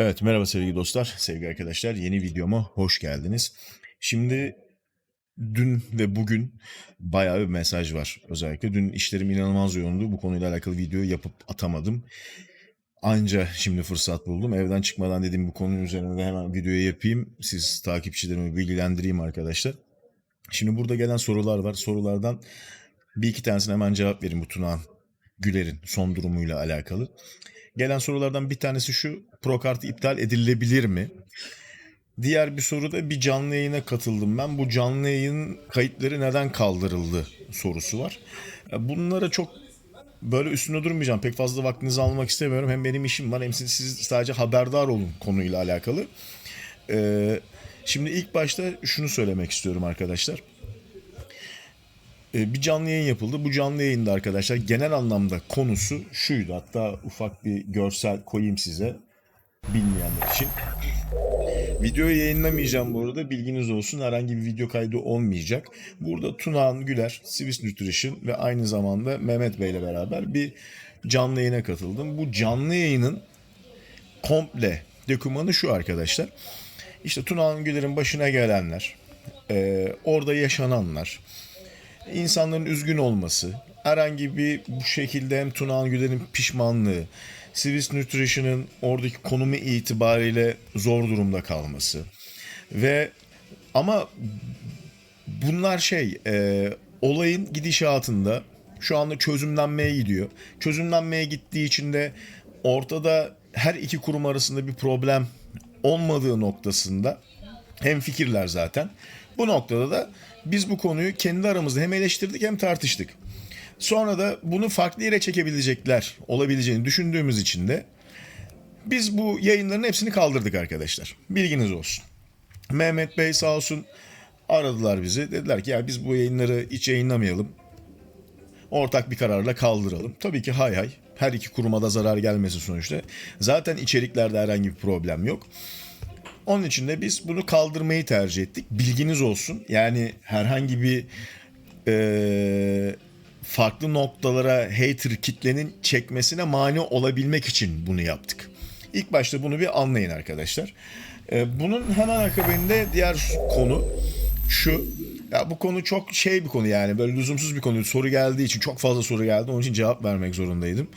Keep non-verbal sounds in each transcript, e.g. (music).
Evet merhaba sevgili dostlar, sevgili arkadaşlar. Yeni videoma hoş geldiniz. Şimdi dün ve bugün bayağı bir mesaj var özellikle. Dün işlerim inanılmaz yoğundu. Bu konuyla alakalı video yapıp atamadım. Anca şimdi fırsat buldum. Evden çıkmadan dedim bu konunun üzerine hemen videoyu yapayım. Siz takipçilerimi bilgilendireyim arkadaşlar. Şimdi burada gelen sorular var. Sorulardan bir iki tanesine hemen cevap verin bu Tunağan Güler'in son durumuyla alakalı. Gelen sorulardan bir tanesi şu. Prokart iptal edilebilir mi? Diğer bir soru da bir canlı yayına katıldım ben. Bu canlı yayın kayıtları neden kaldırıldı sorusu var. E, Bunlara çok böyle üstüne durmayacağım. Pek fazla vaktinizi almak istemiyorum. Hem benim işim var hem siz, siz sadece haberdar olun konuyla alakalı. Ee, şimdi ilk başta şunu söylemek istiyorum arkadaşlar. Ee, bir canlı yayın yapıldı. Bu canlı yayında arkadaşlar genel anlamda konusu şuydu. Hatta ufak bir görsel koyayım size bilmeyenler için. Videoyu yayınlamayacağım bu arada bilginiz olsun. Herhangi bir video kaydı olmayacak. Burada Tunağan Güler, Swiss Nutrition ve aynı zamanda Mehmet Bey ile beraber bir canlı yayına katıldım. Bu canlı yayının komple dokümanı şu arkadaşlar. İşte Tunağan Güler'in başına gelenler, e, orada yaşananlar, insanların üzgün olması, herhangi bir bu şekilde hem Tunağan Güler'in pişmanlığı, Swiss Nutrition'ın oradaki konumu itibariyle zor durumda kalması ve ama bunlar şey e, olayın gidişatında şu anda çözümlenmeye gidiyor. Çözümlenmeye gittiği için de ortada her iki kurum arasında bir problem olmadığı noktasında hem fikirler zaten. Bu noktada da biz bu konuyu kendi aramızda hem eleştirdik hem tartıştık. Sonra da bunu farklı yere çekebilecekler olabileceğini düşündüğümüz için de biz bu yayınların hepsini kaldırdık arkadaşlar. Bilginiz olsun. Mehmet Bey sağ olsun aradılar bizi. Dediler ki ya biz bu yayınları hiç yayınlamayalım. Ortak bir kararla kaldıralım. Tabii ki hay hay. Her iki kuruma da zarar gelmesi sonuçta. Zaten içeriklerde herhangi bir problem yok. Onun için de biz bunu kaldırmayı tercih ettik. Bilginiz olsun. Yani herhangi bir eee, farklı noktalara hater kitlenin çekmesine mani olabilmek için bunu yaptık. İlk başta bunu bir anlayın arkadaşlar. Ee, bunun hemen akabinde diğer konu şu. Ya bu konu çok şey bir konu yani böyle lüzumsuz bir konu. Soru geldiği için çok fazla soru geldi. Onun için cevap vermek zorundaydım.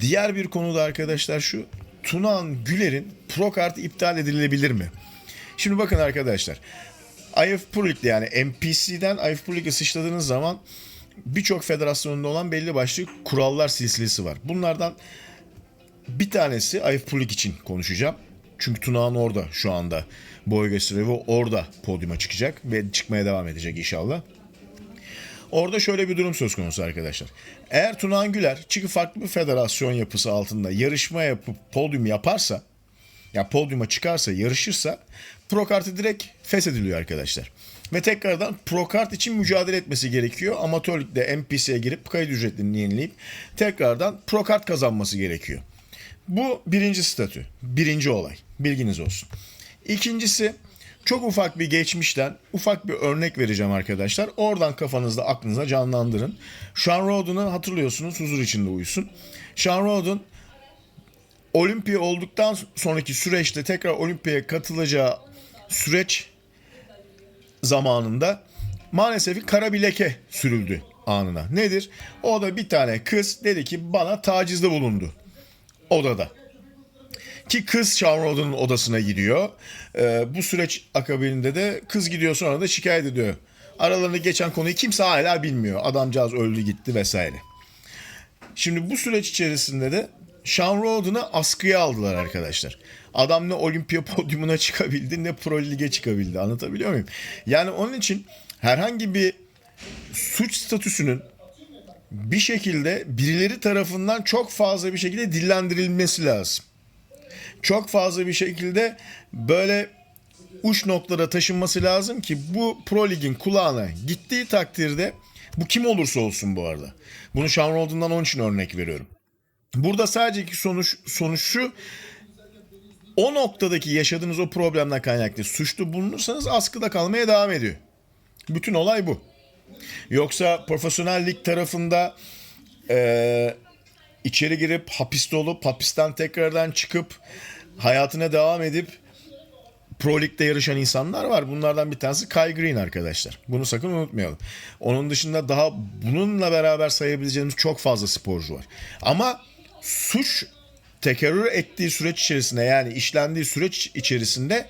Diğer bir konu da arkadaşlar şu. Tunağan Güler'in pro kartı iptal edilebilir mi? Şimdi bakın arkadaşlar. IF Pro yani NPC'den IF Pro League'e sıçradığınız zaman birçok federasyonunda olan belli başlı kurallar silsilesi var. Bunlardan bir tanesi IF Pro League için konuşacağım. Çünkü Tunağan orada şu anda boy gösteriyor ve orada podyuma çıkacak ve çıkmaya devam edecek inşallah. Orada şöyle bir durum söz konusu arkadaşlar. Eğer Tunağan Güler çıkıp farklı bir federasyon yapısı altında yarışma yapıp podyum yaparsa ya podyuma çıkarsa, yarışırsa pro kartı direkt feshediliyor arkadaşlar. Ve tekrardan pro kart için mücadele etmesi gerekiyor. Amatör ligde NPC'ye girip kayıt ücretlerini yenileyip tekrardan pro kart kazanması gerekiyor. Bu birinci statü, birinci olay. Bilginiz olsun. İkincisi çok ufak bir geçmişten ufak bir örnek vereceğim arkadaşlar. Oradan kafanızda aklınıza canlandırın. Sean Roden'ı hatırlıyorsunuz huzur içinde uyusun. Sean Roden Olimpiya olduktan sonraki süreçte tekrar olimpiyaya katılacağı süreç zamanında maalesef kara bir leke sürüldü anına. Nedir? O da bir tane kız dedi ki bana tacizde bulundu odada. Ki kız Roden'ın odasına gidiyor. Ee, bu süreç akabinde de kız gidiyor sonra da şikayet ediyor. Aralarında geçen konuyu kimse hala bilmiyor. Adamcağız öldü gitti vesaire. Şimdi bu süreç içerisinde de Sean Roden'ı askıya aldılar arkadaşlar. Adam ne olimpiya podyumuna (laughs) çıkabildi ne pro lige çıkabildi. Anlatabiliyor muyum? Yani onun için herhangi bir suç statüsünün bir şekilde birileri tarafından çok fazla bir şekilde dillendirilmesi lazım. Çok fazla bir şekilde böyle uç noktada taşınması lazım ki bu Pro Lig'in kulağına gittiği takdirde bu kim olursa olsun bu arada. Bunu Sean onun için örnek veriyorum. Burada sadece iki sonuç, sonuç şu. O noktadaki yaşadığınız o problemden kaynaklı suçlu bulunursanız askıda kalmaya devam ediyor. Bütün olay bu. Yoksa profesyonel lig tarafında eee, içeri girip hapiste olup hapisten tekrardan çıkıp hayatına devam edip Pro Lig'de yarışan insanlar var. Bunlardan bir tanesi Kai Green arkadaşlar. Bunu sakın unutmayalım. Onun dışında daha bununla beraber sayabileceğimiz çok fazla sporcu var. Ama suç tekerrür ettiği süreç içerisinde yani işlendiği süreç içerisinde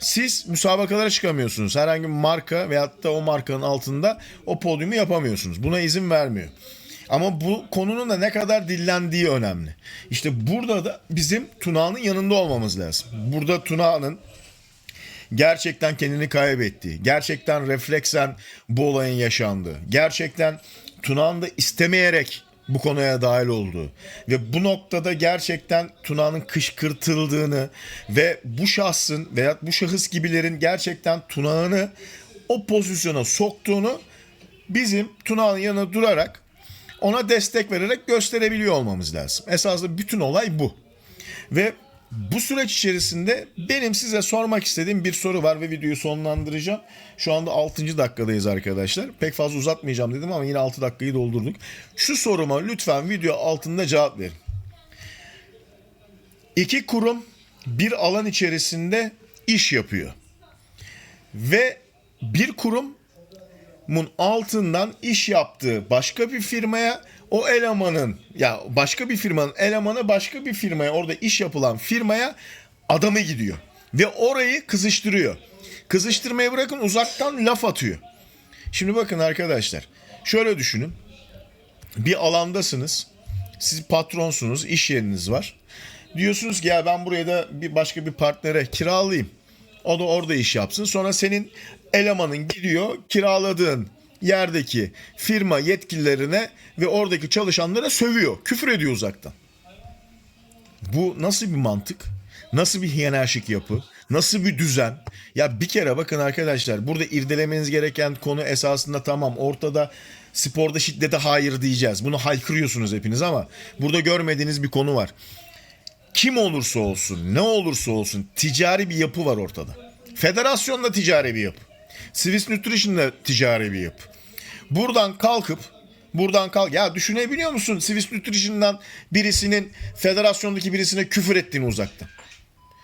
siz müsabakalara çıkamıyorsunuz. Herhangi bir marka veyahut da o markanın altında o podyumu yapamıyorsunuz. Buna izin vermiyor. Ama bu konunun da ne kadar dillendiği önemli. İşte burada da bizim Tuna'nın yanında olmamız lazım. Burada Tuna'nın gerçekten kendini kaybettiği, gerçekten refleksen bu olayın yaşandığı, gerçekten Tuna'nın da istemeyerek bu konuya dahil olduğu ve bu noktada gerçekten Tuna'nın kışkırtıldığını ve bu şahsın veya bu şahıs gibilerin gerçekten Tuna'nı o pozisyona soktuğunu bizim Tuna'nın yanına durarak ona destek vererek gösterebiliyor olmamız lazım. Esasında bütün olay bu. Ve bu süreç içerisinde benim size sormak istediğim bir soru var ve videoyu sonlandıracağım. Şu anda 6. dakikadayız arkadaşlar. Pek fazla uzatmayacağım dedim ama yine 6 dakikayı doldurduk. Şu soruma lütfen video altında cevap verin. İki kurum bir alan içerisinde iş yapıyor. Ve bir kurumun altından iş yaptığı başka bir firmaya o elemanın ya başka bir firmanın elemanı başka bir firmaya orada iş yapılan firmaya adamı gidiyor ve orayı kızıştırıyor. Kızıştırmayı bırakın uzaktan laf atıyor. Şimdi bakın arkadaşlar şöyle düşünün. Bir alandasınız. Siz patronsunuz, iş yeriniz var. Diyorsunuz ki ya ben buraya da bir başka bir partnere kiralayayım. O da orada iş yapsın. Sonra senin elemanın gidiyor kiraladığın yerdeki firma yetkililerine ve oradaki çalışanlara sövüyor. Küfür ediyor uzaktan. Bu nasıl bir mantık? Nasıl bir hiyerarşik yapı? Nasıl bir düzen? Ya bir kere bakın arkadaşlar burada irdelemeniz gereken konu esasında tamam ortada sporda şiddete hayır diyeceğiz. Bunu haykırıyorsunuz hepiniz ama burada görmediğiniz bir konu var. Kim olursa olsun, ne olursa olsun ticari bir yapı var ortada. Federasyonda ticari bir yapı. Swiss Nutrition'da ticari bir yapı. Buradan kalkıp buradan kalk ya düşünebiliyor musun Swiss Nutrition'dan birisinin federasyondaki birisine küfür ettiğini uzaktan.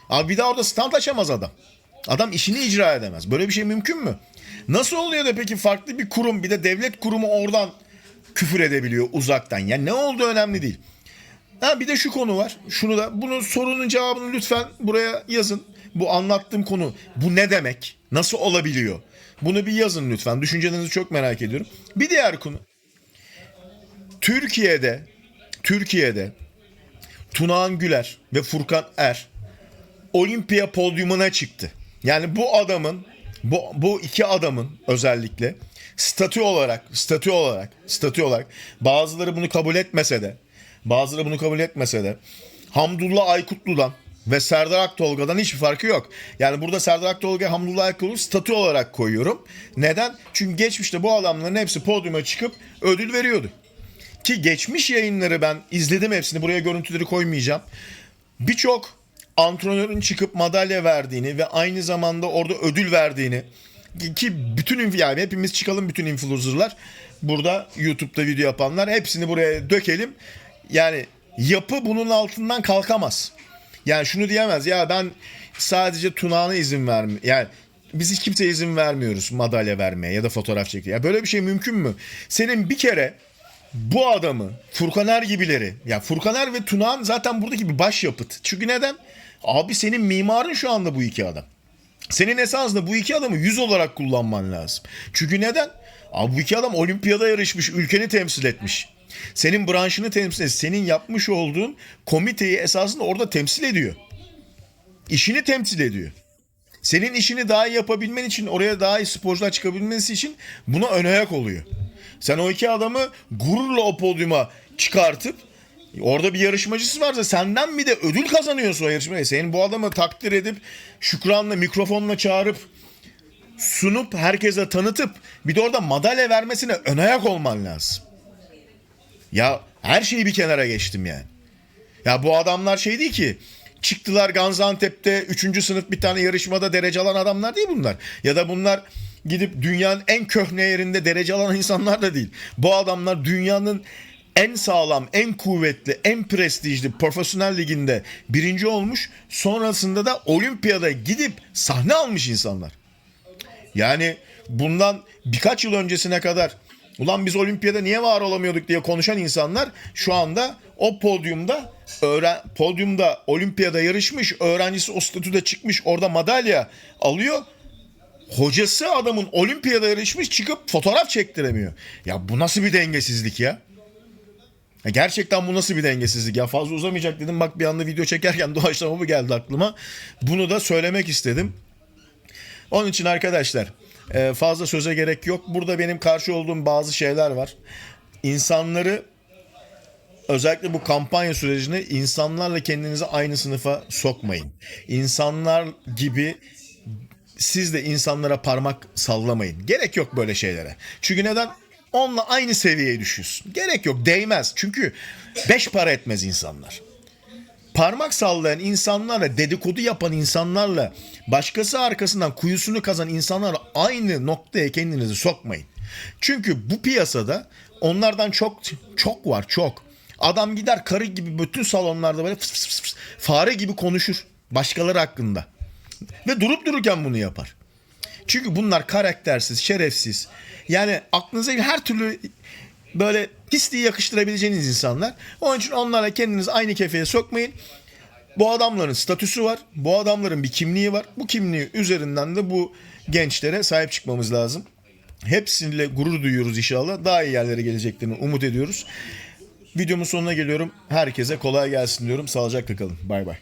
Abi bir daha orada stand açamaz adam. Adam işini icra edemez. Böyle bir şey mümkün mü? Nasıl oluyor da peki farklı bir kurum bir de devlet kurumu oradan küfür edebiliyor uzaktan? Ya ne olduğu önemli değil. Ha bir de şu konu var. Şunu da bunun sorunun cevabını lütfen buraya yazın. Bu anlattığım konu bu ne demek? Nasıl olabiliyor? Bunu bir yazın lütfen. Düşüncelerinizi çok merak ediyorum. Bir diğer konu. Türkiye'de Türkiye'de Tunağan Güler ve Furkan Er olimpiya podyumuna çıktı. Yani bu adamın bu, bu iki adamın özellikle statü olarak statü olarak statü olarak bazıları bunu kabul etmese de bazıları bunu kabul etmese de Hamdullah Aykutlu'dan ve Serdar Aktolga'dan hiçbir farkı yok. Yani burada Serdar Aktolga, Hamdullah Aykutlu statü olarak koyuyorum. Neden? Çünkü geçmişte bu adamların hepsi podyuma çıkıp ödül veriyordu. Ki geçmiş yayınları ben izledim hepsini. Buraya görüntüleri koymayacağım. Birçok antrenörün çıkıp madalya verdiğini ve aynı zamanda orada ödül verdiğini ki bütün yani hepimiz çıkalım bütün influencerlar burada YouTube'da video yapanlar hepsini buraya dökelim. Yani yapı bunun altından kalkamaz. Yani şunu diyemez ya ben sadece Tunağan'a izin vermi yani biz hiç kimseye izin vermiyoruz madalya vermeye ya da fotoğraf çekmeye. Ya böyle bir şey mümkün mü? Senin bir kere bu adamı Furkan Er gibileri ya Furkan Er ve Tunağan zaten buradaki bir başyapıt. Çünkü neden? Abi senin mimarın şu anda bu iki adam. Senin esasında bu iki adamı yüz olarak kullanman lazım. Çünkü neden? Abi bu iki adam olimpiyada yarışmış, ülkeni temsil etmiş. Senin branşını temsil et, senin yapmış olduğun komiteyi esasında orada temsil ediyor. İşini temsil ediyor. Senin işini daha iyi yapabilmen için, oraya daha iyi sporcular çıkabilmesi için buna ön ayak oluyor. Sen o iki adamı gururla o podyuma çıkartıp orada bir yarışmacısı varsa senden bir de ödül kazanıyorsa o yarışmaya. Senin bu adamı takdir edip şükranla mikrofonla çağırıp sunup herkese tanıtıp bir de orada madalya vermesine ön ayak olman lazım. Ya her şeyi bir kenara geçtim yani. Ya bu adamlar şey değil ki. Çıktılar Gaziantep'te 3. sınıf bir tane yarışmada derece alan adamlar değil bunlar. Ya da bunlar gidip dünyanın en köhne yerinde derece alan insanlar da değil. Bu adamlar dünyanın en sağlam, en kuvvetli, en prestijli profesyonel liginde birinci olmuş. Sonrasında da olimpiyada gidip sahne almış insanlar. Yani bundan birkaç yıl öncesine kadar ulan biz olimpiyada niye var olamıyorduk diye konuşan insanlar şu anda o podyumda öğren podyumda olimpiyada yarışmış, öğrencisi o statüde çıkmış, orada madalya alıyor. Hocası adamın olimpiyada yarışmış çıkıp fotoğraf çektiremiyor. Ya bu nasıl bir dengesizlik ya? Ya gerçekten bu nasıl bir dengesizlik ya fazla uzamayacak dedim bak bir anda video çekerken (laughs) doğaçlama bu geldi aklıma. Bunu da söylemek istedim. Onun için arkadaşlar e, fazla söze gerek yok. Burada benim karşı olduğum bazı şeyler var. İnsanları özellikle bu kampanya sürecinde insanlarla kendinizi aynı sınıfa sokmayın. İnsanlar gibi siz de insanlara parmak sallamayın. Gerek yok böyle şeylere. Çünkü neden? Onunla aynı seviyeye düşüyorsun. Gerek yok değmez. Çünkü beş para etmez insanlar parmak sallayan insanlarla dedikodu yapan insanlarla başkası arkasından kuyusunu kazan insanlarla aynı noktaya kendinizi sokmayın. Çünkü bu piyasada onlardan çok çok var çok. Adam gider karı gibi bütün salonlarda böyle fıs fıs fıs fare gibi konuşur başkaları hakkında. Ve durup dururken bunu yapar. Çünkü bunlar karaktersiz, şerefsiz. Yani aklınıza her türlü böyle pisliği yakıştırabileceğiniz insanlar. Onun için onlarla kendinizi aynı kefeye sokmayın. Bu adamların statüsü var. Bu adamların bir kimliği var. Bu kimliği üzerinden de bu gençlere sahip çıkmamız lazım. Hepsiyle gurur duyuyoruz inşallah. Daha iyi yerlere geleceklerini umut ediyoruz. Videomun sonuna geliyorum. Herkese kolay gelsin diyorum. Sağlıcakla kalın. Bay bay.